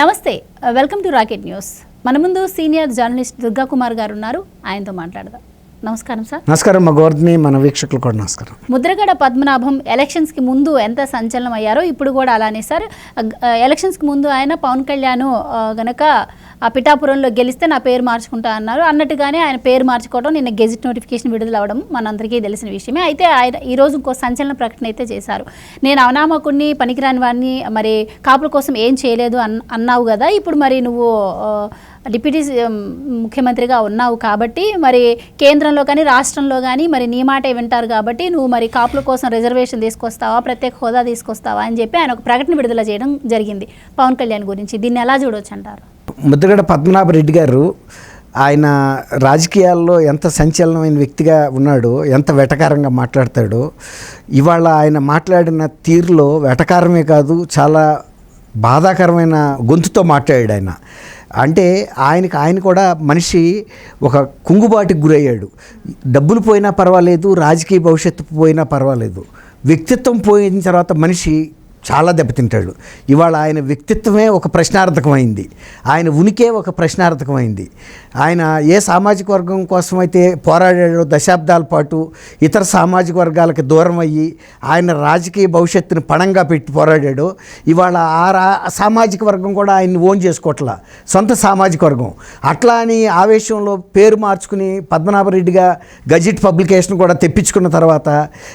నమస్తే welcome to rocket news. మన ముందు సీనియర్ జర్నలిస్ట్ దుర్గా కుమార్ గారు ఉన్నారు ఆయనతో మాట్లాడదాం. నమస్కారం సార్. నమస్కారం మా మన వీక్షకులు కూడా నమస్కారం. ముద్రగడ పద్మనాభం ఎలక్షన్స్కి ముందు ఎంత సంచలనం అయ్యారో ఇప్పుడు కూడా అలానే సార్. ఎలక్షన్స్కి ముందు ఆయన పవన్ కళ్యాణ్ గనక ఆ పిఠాపురంలో గెలిస్తే నా పేరు మార్చుకుంటా అన్నారు. అన్నట్టుగానే ఆయన పేరు మార్చుకోవడం నిన్న గెజిట్ నోటిఫికేషన్ విడుదల అవడం మనందరికీ తెలిసిన విషయమే. అయితే ఆయన ఈరోజు ఇంకో సంచలన ప్రకటన అయితే చేశారు. నేను అవనామకుడిని పనికిరాని వాడిని మరి కాపుల కోసం ఏం చేయలేదు అన్ అన్నావు కదా ఇప్పుడు మరి నువ్వు డిప్యూటీ ముఖ్యమంత్రిగా ఉన్నావు కాబట్టి మరి కేంద్రంలో కానీ రాష్ట్రంలో కానీ మరి నీ మాటే వింటారు కాబట్టి నువ్వు మరి కాపుల కోసం రిజర్వేషన్ తీసుకొస్తావా ప్రత్యేక హోదా తీసుకొస్తావా అని చెప్పి ఆయన ఒక ప్రకటన విడుదల చేయడం జరిగింది పవన్ కళ్యాణ్ గురించి. దీన్ని ఎలా చూడవచ్చు అంటారు? ముద్రగడ పద్మనాభరెడ్డి గారు ఆయన రాజకీయాల్లో ఎంత సంచలనమైన వ్యక్తిగా ఉన్నాడో ఎంత వెటకారంగా మాట్లాడతాడో ఇవాళ ఆయన మాట్లాడిన తీరులో వెటకారమే కాదు చాలా బాధాకరమైన గొంతుతో మాట్లాడాడు ఆయన. అంటే ఆయనకి ఆయన కూడా మనిషి ఒక కుంగుబాటికి గురయ్యాడు. డబ్బులు పోయినా పర్వాలేదు రాజకీయ భవిష్యత్తు పోయినా పర్వాలేదు. వ్యక్తిత్వం పోయిన తర్వాత మనిషి చాలా దెబ్బతింటాడు. ఇవాళ ఆయన వ్యక్తిత్వమే ఒక ప్రశ్నార్థకమైంది. ఆయన ఉనికే ఒక ప్రశ్నార్థకమైంది. ఆయన ఏ సామాజిక వర్గం కోసం అయితే పోరాడాడో దశాబ్దాల పాటు ఇతర సామాజిక వర్గాలకు దూరం అయ్యి ఆయన రాజకీయ భవిష్యత్తుని పణంగా పెట్టి పోరాడాడో ఇవాళ ఆ రా సామాజిక వర్గం కూడా ఆయన్ని ఓన్ చేసుకోవట్లా. సొంత సామాజిక వర్గం. అట్లా అని ఆవేశంలో పేరు మార్చుకుని పద్మనాభరెడ్డిగా గజెట్ పబ్లికేషన్ కూడా తెప్పించుకున్న తర్వాత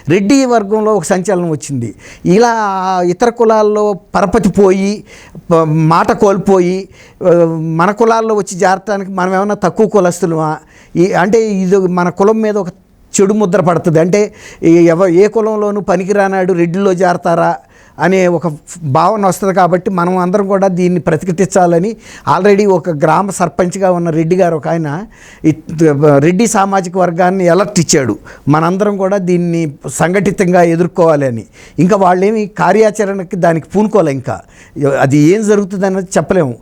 రెడ్డి వర్గంలో ఒక సంచలనం వచ్చింది. ఇలా ఇతర కులాల్లో పరపతి పోయి మాట కోల్పోయి మన కులాల్లో వచ్చి జారటానికి మనం ఏమైనా తక్కువ కులస్తులమా? ఈ అంటే ఇది మన కులం మీద ఒక చెడు ముద్ర పడుతుంది. అంటే ఎవ ఏ కులంలోనూ పనికిరానాడు రెడ్డిలో జారతారా? అనే ఒక భావన వస్తుంది కాబట్టి మనం అందరం కూడా దీన్ని ప్రతిఘటించాలని ఆల్రెడీ ఒక గ్రామ సర్పంచ్గా ఉన్న రెడ్డి గారు ఒక ఆయన రెడ్డి సామాజిక వర్గాన్ని అలర్ట్ ఇచ్చాడు. మనందరం కూడా దీన్ని సంఘటితంగా ఎదుర్కోవాలి అని. ఇంకా వాళ్ళేమి కార్యాచరణకి దానికి పూనుకోలే ఇంకా. అది ఏం జరుగుతుంది చెప్పలేము.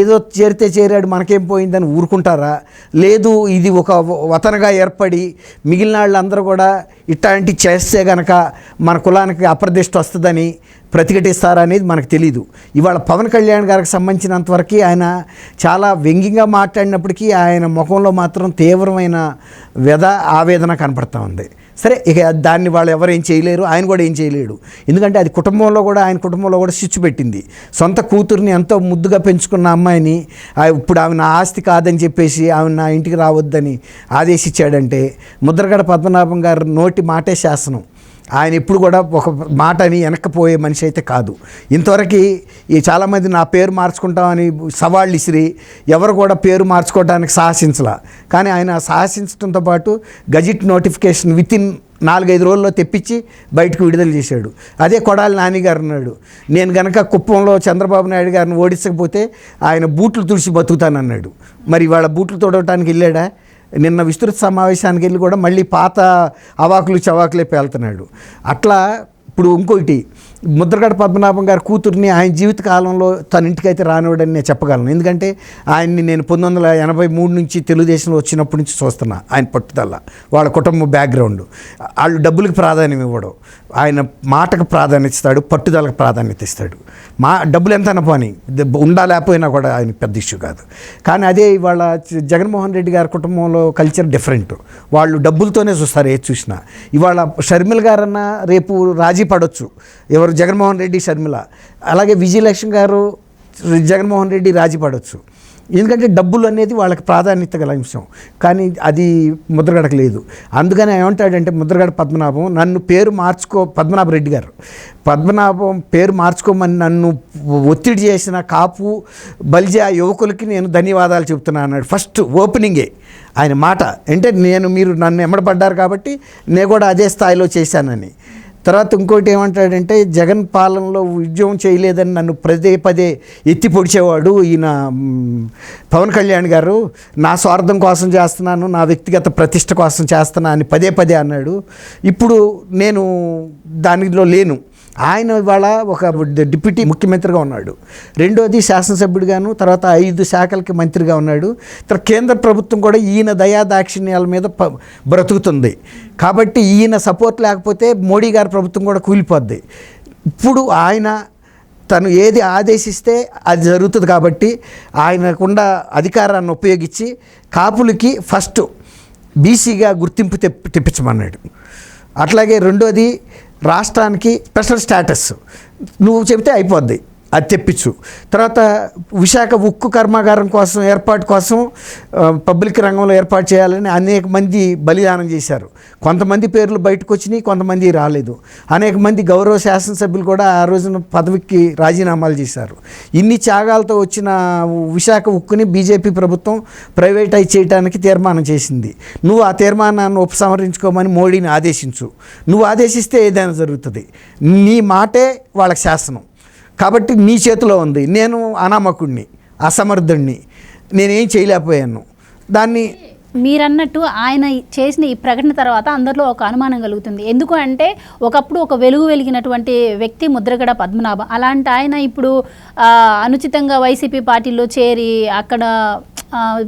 ఏదో చేరితే చేరాడు మనకేం పోయిందని ఊరుకుంటారా? లేదు ఇది ఒక వతనగా ఏర్పడి మిగిలిన వాళ్ళందరూ కూడా ఇట్లాంటి చేస్తే గనక మన కులానికి అప్రదిష్ట వస్తుందని ప్రతిఘటిస్తారా అనేది మనకు తెలీదు. ఇవాళ పవన్ కళ్యాణ్ గారికి సంబంధించినంతవరకు ఆయన చాలా వ్యంగ్యంగా మాట్లాడినప్పటికీ ఆయన ముఖంలో మాత్రం తీవ్రమైన వ్యధ ఆవేదన కనపడుతూ ఉంది. సరే ఇక దాన్ని వాళ్ళు ఎవరు ఏం చేయలేరు ఆయన కూడా ఏం చేయలేడు. ఎందుకంటే అది కుటుంబంలో కూడా ఆయన కుటుంబంలో కూడా స్విచ్ పెట్టింది. సొంత కూతుర్ని ఎంతో ముద్దుగా పెంచుకున్న అమ్మాయిని ఇప్పుడు ఆమె నా ఆస్తి కాదని చెప్పేసి ఆమె నా ఇంటికి రావద్దని ఆదేశించాడంటే ముద్రగడ పద్మనాభం గారు నోటి మాటే శాసనం. ఆయన ఇప్పుడు కూడా ఒక మాటని వెనక్కపోయే మనిషి అయితే కాదు. ఇంతవరకు ఈ చాలామంది నా పేరు మార్చుకుంటామని సవాళ్ళు ఇసిరి ఎవరు కూడా పేరు మార్చుకోవడానికి సాహసించలా. కానీ ఆయన సాహసించడంతో పాటు గజిట్ నోటిఫికేషన్ విత్ ఇన్ నాలుగైదు రోజుల్లో తెప్పించి బయటకు విడుదల చేశాడు. అదే కొడాలి నాని గారు నేను గనక కుప్పంలో చంద్రబాబు నాయుడు గారిని ఓడించకపోతే ఆయన బూట్లు తుడిచి బతుకుతానన్నాడు. మరి ఇవాళ బూట్లు తుడవటానికి వెళ్ళాడా? నిన్న విస్తృత సమావేశానికి వెళ్ళి కూడా మళ్ళీ పాత అవాకులు చవాకులే పేలుతున్నాడు. అట్లా ఇప్పుడు ఇంకొకటి ముద్రగడ పద్మనాభం గారి కూతుర్ని ఆయన జీవిత కాలంలో తన ఇంటికైతే రానివాడని నేను చెప్పగలను. ఎందుకంటే ఆయన్ని నేను పంతొమ్మిది వందల ఎనభై మూడు నుంచి తెలుగుదేశంలో వచ్చినప్పటి నుంచి చూస్తున్నా ఆయన పట్టుదల వాళ్ళ కుటుంబ బ్యాక్గ్రౌండ్. వాళ్ళు డబ్బులకు ప్రాధాన్యం ఇవ్వడం ఆయన మాటకు ప్రాధాన్యత ఇస్తాడు పట్టుదలకు ప్రాధాన్యత ఇస్తాడు. మా డబ్బులు ఎంత పోని ఉండా లేకపోయినా కూడా ఆయన పెద్ద ఇష్యూ కాదు. కానీ అదే ఇవాళ జగన్మోహన్ రెడ్డి గారి కుటుంబంలో కల్చర్ డిఫరెంట్. వాళ్ళు డబ్బులతోనే చూస్తారు ఏది చూసినా. ఇవాళ షర్మిల గారన్నా రేపు రాజీ పడవచ్చు ఎవరు జగన్మోహన్ రెడ్డి షర్మిల. అలాగే విజయలక్ష్మి గారు జగన్మోహన్ రెడ్డి రాజీ పడవచ్చు ఎందుకంటే డబ్బులు అనేది వాళ్ళకి ప్రాధాన్యత గల అంశం. కానీ అది ముద్రగడకు లేదు. అందుకని ఏమంటాడంటే ముద్రగడ పద్మనాభం నన్ను పేరు మార్చుకో పద్మనాభ రెడ్డి గారు. పద్మనాభం పేరు మార్చుకోమని నన్ను ఒత్తిడి చేసిన కాపు బలిజా యువకులకి నేను ధన్యవాదాలు చెప్తున్నా అన్నాడు. ఫస్ట్ ఓపెనింగే ఆయన మాట. అంటే నేను మీరు నన్ను ఎమ్మడబడ్డారు కాబట్టి నేను కూడా అదే స్థాయిలో చేశానని. తర్వాత ఇంకోటి ఏమంటాడంటే జగన్ పాలనలో ఉద్యోగం చేయలేదని నన్ను పదే పదే ఎత్తి పొడిచేవాడు ఈయన పవన్ కళ్యాణ్ గారు. నా స్వార్థం కోసం చేస్తున్నాను నా వ్యక్తిగత ప్రతిష్ట కోసం చేస్తున్నా అని పదే పదే అన్నాడు. ఇప్పుడు నేను దానిలో లేను. ఆయన ఇవాళ ఒక డిప్యూటీ ముఖ్యమంత్రిగా ఉన్నాడు. రెండోది శాసనసభ్యుడిగాను తర్వాత ఐదు శాఖలకి మంత్రిగా ఉన్నాడు. తర్వాత కేంద్ర ప్రభుత్వం కూడా ఈయన దయా దాక్షిణ్యాల మీద ప- బ్రతుకుతుంది. కాబట్టి ఈయన సపోర్ట్ లేకపోతే మోడీ గారి ప్రభుత్వం కూడా కూలిపోద్ది. ఇప్పుడు ఆయన తను ఏది ఆదేశిస్తే అది జరుగుతుంది కాబట్టి ఆయనకుండా అధికారాన్ని ఉపయోగించి కాపులకి ఫస్ట్ బీసీగా గుర్తింపు తెప్పి తెప్పించమన్నాడు. అట్లాగే రెండోది రాష్ట్రానికి స్పెషల్ స్టేటస్ నువ్వు చెబితే అయిపోద్ది. అది తెప్పించు. తర్వాత విశాఖ ఉక్కు కర్మాగారం కోసం ఏర్పాటు కోసం పబ్లిక్ రంగంలో ఏర్పాటు చేయాలని అనేక మంది బలిదానం చేశారు. కొంతమంది పేర్లు బయటకు వచ్చినాయి కొంతమంది రాలేదు. అనేక మంది గౌరవ శాసనసభ్యులు కూడా ఆ రోజున పదవికి రాజీనామాలు చేశారు. ఇన్ని త్యాగాలతో వచ్చిన విశాఖ ఉక్కుని బీజేపీ ప్రభుత్వం ప్రైవేటైజ్ చేయడానికి తీర్మానం చేసింది. నువ్వు ఆ తీర్మానాన్ని ఉపసంహరించుకోమని మోడీని ఆదేశించు. నువ్వు ఆదేశిస్తే ఏదైనా జరుగుతుంది. నీ మాటే వాళ్ళకి శాసనం. కాబట్టి నీ చేతిలో ఉంది. నేను అనామకుడిని అసమర్థుణ్ణి. నేనేం చేయలేకపోయాను. దాన్ని మీరన్నట్టు ఆయన చేసిన ఈ ప్రకటన తర్వాత అందరిలో ఒక అనుమానం కలుగుతుంది. ఎందుకు అంటే ఒకప్పుడు ఒక వెలుగు వెలిగినటువంటి వ్యక్తి ముద్రగడ పద్మనాభం. అలాంటి ఆయన ఇప్పుడు అనుచితంగా వైసీపీ పార్టీలో చేరి అక్కడ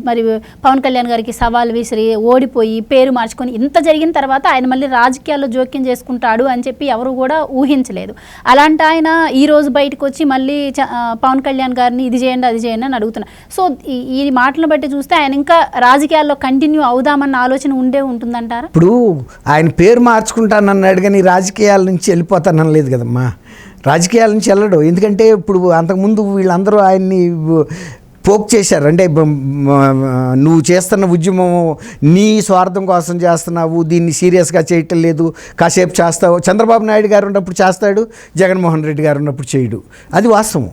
మరి పవన్ కళ్యాణ్ గారికి సవాల్ విసిరి ఓడిపోయి పేరు మార్చుకొని ఇంత జరిగిన తర్వాత ఆయన మళ్ళీ రాజకీయాల్లో జోక్యం చేసుకుంటాడు అని చెప్పి ఎవరు కూడా ఊహించలేదు. అలాంటి ఆయన ఈ రోజు బయటకు వచ్చి మళ్ళీ పవన్ కళ్యాణ్ గారిని ఇది చేయండి అది చేయండి అని అడుగుతున్నారు సో ఈ- ఈ మాటలను బట్టి చూస్తే ఆయన ఇంకా రాజకీయాల్లో కంటిన్యూ అవుదామన్న ఆలోచన ఉండే ఉంటుందంటారా? ఇప్పుడు ఆయన పేరు మార్చుకుంటానన్నాడు కానీ రాజకీయాల నుంచి వెళ్ళిపోతానని లేదు కదమ్మా. రాజకీయాల నుంచి వెళ్ళడు. ఎందుకంటే ఇప్పుడు అంతకుముందు వీళ్ళందరూ ఆయన్ని పోక్ చేశారు. అంటే నువ్వు చేస్తున్న ఉద్యమం నీ స్వార్థం కోసం చేస్తున్నావు దీన్ని సీరియస్గా చేయటం లేదు కాసేపు చేస్తావు. చంద్రబాబు నాయుడు గారు ఉన్నప్పుడు చేస్తాడు జగన్మోహన్ రెడ్డి గారు ఉన్నప్పుడు చేయడు. అది వాస్తవం.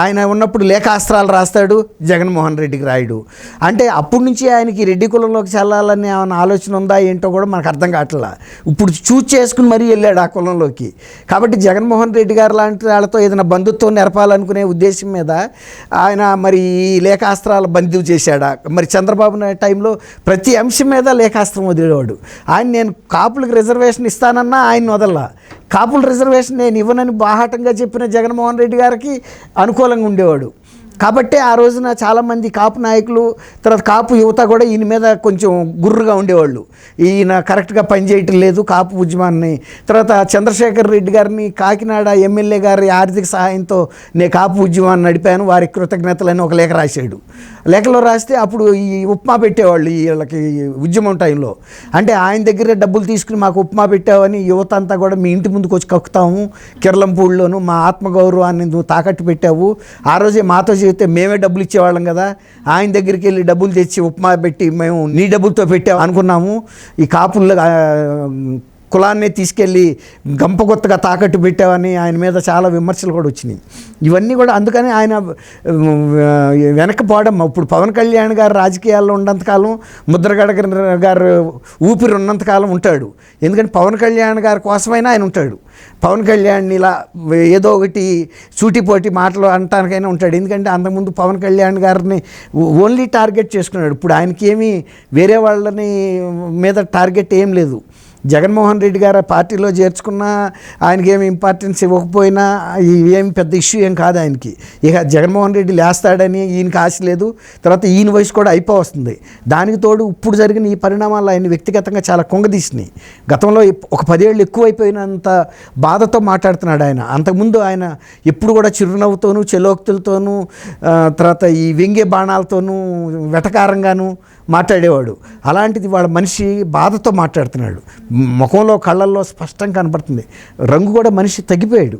ఆయన ఉన్నప్పుడు లేఖాస్త్రాలు రాస్తాడు జగన్మోహన్ రెడ్డికి రాయడు. అంటే అప్పటి నుంచి ఆయనకి రెడ్డి కులంలోకి చెల్లాలని ఏమైనా ఆలోచన ఉందా ఏంటో కూడా మనకు అర్థం కావట్లా. ఇప్పుడు చూజ్ చేసుకుని మరీ వెళ్ళాడు ఆ కులంలోకి. కాబట్టి జగన్మోహన్ రెడ్డి గారు లాంటి వాళ్ళతో ఏదైనా బంధుత్వం నెరపాలనుకునే ఉద్దేశం మీద ఆయన మరి ఈ లేఖాస్త్రాలు బందీ చేశాడా? మరి చంద్రబాబు నాయుడు టైంలో ప్రతి అంశం మీద లేఖాస్త్రం వదిలేవాడు. ఆయన నేను కాపులకు రిజర్వేషన్ ఇస్తానన్నా ఆయన వదల్లా. కాపుల రిజర్వేషన్ నేను ఇవ్వనని బాహాటంగా చెప్పిన జగన్మోహన్ రెడ్డి గారికి అనుకూలంగా ఉండేవాడు. కాబట్టే ఆ రోజున చాలామంది కాపు నాయకులు తర్వాత కాపు యువత కూడా ఈయన మీద కొంచెం గుర్రుగా ఉండేవాళ్ళు. ఈయన కరెక్ట్గా పనిచేయటం లేదు కాపు ఉద్యమాన్ని. తర్వాత చంద్రశేఖర్ రెడ్డి గారిని కాకినాడ ఎమ్మెల్యే గారి ఆర్థిక సహాయంతో నేను కాపు ఉద్యమాన్ని నడిపాను. వారి కృతజ్ఞతలని ఒక లేఖ రాశాడు. లేఖలో రాస్తే అప్పుడు ఈ ఉప్మా పెట్టేవాళ్ళు వీళ్ళకి ఉద్యమం టైంలో. అంటే ఆయన దగ్గర డబ్బులు తీసుకుని మాకు ఉప్మా పెట్టావని యువత అంతా కూడా మీ ఇంటి ముందుకు వచ్చి కక్కుతాము. కిర్లంపూడిలోను మా ఆత్మగౌరవాన్ని నువ్వు తాకట్టు పెట్టావు. ఆ రోజే మాతో చెబితే మేమే డబ్బులు ఇచ్చేవాళ్ళం కదా. ఆయన దగ్గరికి వెళ్ళి డబ్బులు తెచ్చి ఉప్మా పెట్టి మేము నీ డబ్బులతో పెట్టాము అనుకున్నాము. ఈ కాపుల్లో కులాన్నే తీసుకెళ్ళి గంపగొత్తగా తాకట్టు పెట్టావని ఆయన మీద చాలా విమర్శలు కూడా వచ్చినాయి. ఇవన్నీ కూడా అందుకని ఆయన వెనకపోవడం ఇప్పుడు పవన్ కళ్యాణ్ గారు రాజకీయాల్లో ఉన్నంతకాలం ముద్రగడ గారు ఊపిరి ఉన్నంతకాలం ఉంటాడు. ఎందుకంటే పవన్ కళ్యాణ్ గారి కోసమైనా ఆయన ఉంటాడు. పవన్ కళ్యాణ్ ఇలా ఏదో ఒకటి సూటిపోటి మాటలు అనటానికైనా ఉంటాడు. ఎందుకంటే అంతకుముందు పవన్ కళ్యాణ్ గారిని ఓన్లీ టార్గెట్ చేసుకున్నాడు. ఇప్పుడు ఆయనకేమీ వేరే వాళ్ళని మీద టార్గెట్ ఏం లేదు. జగన్మోహన్ రెడ్డి గారు పార్టీలో చేర్చుకున్నా ఆయనకి ఏమి ఇంపార్టెన్స్ ఇవ్వకపోయినా ఏమి ఏం పెద్ద ఇష్యూ ఏం కాదు ఆయనకి. ఇక జగన్మోహన్ రెడ్డి లేస్తాడని ఈయనకి ఆశ లేదు. తర్వాత ఈయన వయసు కూడా అయిపోవస్తుంది. దానికి తోడు ఇప్పుడు జరిగిన ఈ పరిణామాలు ఆయన వ్యక్తిగతంగా చాలా కొంగదీసినాయి. గతంలో ఒక పదేళ్ళు ఎక్కువైపోయినంత బాధతో మాట్లాడుతున్నాడు ఆయన. అంతకుముందు ఆయన ఎప్పుడు కూడా చిరునవ్వుతోనూ చెలోక్తులతోనూ తర్వాత ఈ వ్యంగ్య బాణాలతోనూ వెటకారంగాను మాట్లాడేవాడు. అలాంటిది వాళ్ళ మనిషి బాధతో మాట్లాడుతున్నాడు. ముఖంలో కళ్ళల్లో స్పష్టంగా కనపడుతుంది. రంగు కూడా మనిషి తగ్గిపోయాడు.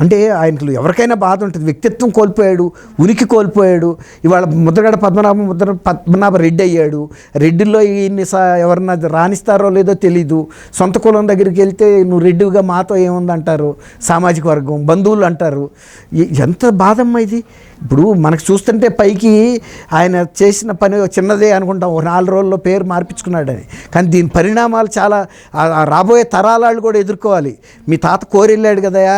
అంటే ఆయనకు ఎవరికైనా బాధ ఉంటుంది. వ్యక్తిత్వం కోల్పోయాడు ఉనికి కోల్పోయాడు. ఇవాళ ముద్రగడ పద్మనాభ ముద్ర పద్మనాభ రెడ్డి అయ్యాడు. రెడ్డిలో ఈయన్ని సా ఎవరన్నా రాణిస్తారో లేదో తెలీదు. సొంత కులం దగ్గరికి వెళ్తే నువ్వు రెడ్డిగా మాతో ఏముందంటారు? సామాజిక వర్గం బంధువులు అంటారు. ఎంత బాధమ్మ ఇది? ఇప్పుడు మనకు చూస్తుంటే పైకి ఆయన చేసిన పని చిన్నదే అనుకుంటాం. ఒక నాలుగు రోజుల్లో పేరు మార్పించుకున్నాడని. కానీ దీని పరిణామాలు చాలా రాబోయే తరాల వాళ్ళు కూడా ఎదుర్కోవాలి. మీ తాత కోరెళ్ళాడు కదయా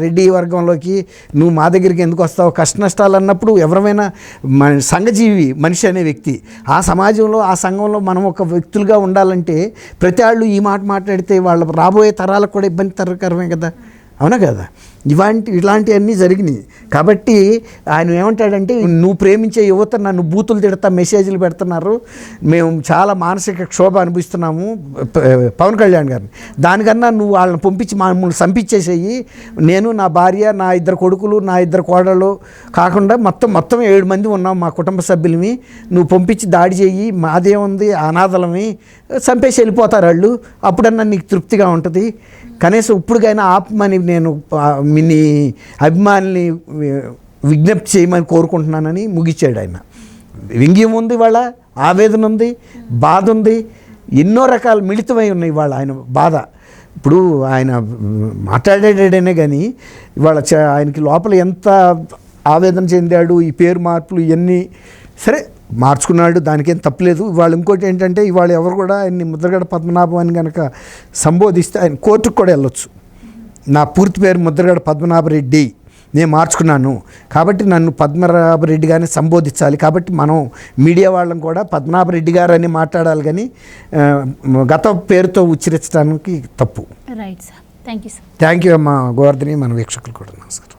రెడ్డి వర్గంలోకి. నువ్వు మా దగ్గరికి ఎందుకు వస్తావు? కష్ట నష్టాలు అన్నప్పుడు ఎవరైనా మన సంఘజీవి మనిషి అనే వ్యక్తి ఆ సమాజంలో ఆ సంఘంలో మనం ఒక వ్యక్తులుగా ఉండాలంటే ప్రతి వాళ్ళు ఈ మాట మాట్లాడితే వాళ్ళ రాబోయే తరాలకు కూడా ఇబ్బందికరమే కదా. అవునా కదా? ఇలాంటి ఇలాంటివన్నీ జరిగినాయి. కాబట్టి ఆయన ఏమంటాడంటే నువ్వు ప్రేమించే యువత నన్ను బూతులు తిడతా మెసేజ్లు పెడుతున్నారు. మేము చాలా మానసిక క్షోభ అనుభవిస్తున్నాము పవన్ కళ్యాణ్ గారిని. దానికన్నా నువ్వు వాళ్ళని పంపించి మమ్మల్ని చంపించేసేయి. నేను నా భార్య నా ఇద్దరు కొడుకులు నా ఇద్దరు కోడళ్ళు కాకుండా మొత్తం మొత్తం ఏడు మంది ఉన్నాం మా కుటుంబ సభ్యులమి నువ్వు పంపించి దాడి చేయి మాదేముంది అనాథలమి చంపేసి వెళ్ళిపోతారు వాళ్ళు. అప్పుడన్నా నీకు తృప్తిగా ఉంటుంది. కనీసం ఇప్పుడుకైనా ఆపమని నేను ఆ, మీ అభిమానుల్ని విజ్ఞప్తి చేయమని కోరుకుంటున్నానని ముగిచాడు ఆయన. వ్యంగ్యం ఉంది వాళ్ళ ఆవేదన ఉంది బాధ ఉంది ఎన్నో రకాల మిళితమై ఉన్నాయి ఇవాళ ఆయన బాధ. ఇప్పుడు ఆయన మాట్లాడేటనే కానీ ఇవాళ ఆయనకి లోపల ఎంత ఆవేదన చెందాడు ఈ పేరు మార్పులు ఇవన్నీ సరే మార్చుకున్నాడు దానికేం తప్పలేదు. ఇవాళ ఇంకోటి ఏంటంటే ఇవాళ ఎవరు కూడా ఆయన్ని ముద్రగడ పద్మనాభం అని కనుక సంబోధిస్తే ఆయన కోర్టుకు కూడా వెళ్ళొచ్చు. నా పూర్తి పేరు ముద్రగడ పద్మనాభరెడ్డి. నేను మార్చుకున్నాను. కాబట్టి నన్ను పద్మనాభరెడ్డిగానే సంబోధించాలి. కాబట్టి మనం మీడియా వాళ్ళం కూడా పద్మనాభరెడ్డి గారు అని మాట్లాడాలి కానీ గత పేరుతో ఉచ్చరించడానికి తప్పు. Right sir thank you sir thank you అమ్మా. గోవర్ధని మన వీక్షకులు కూడా నమస్కారం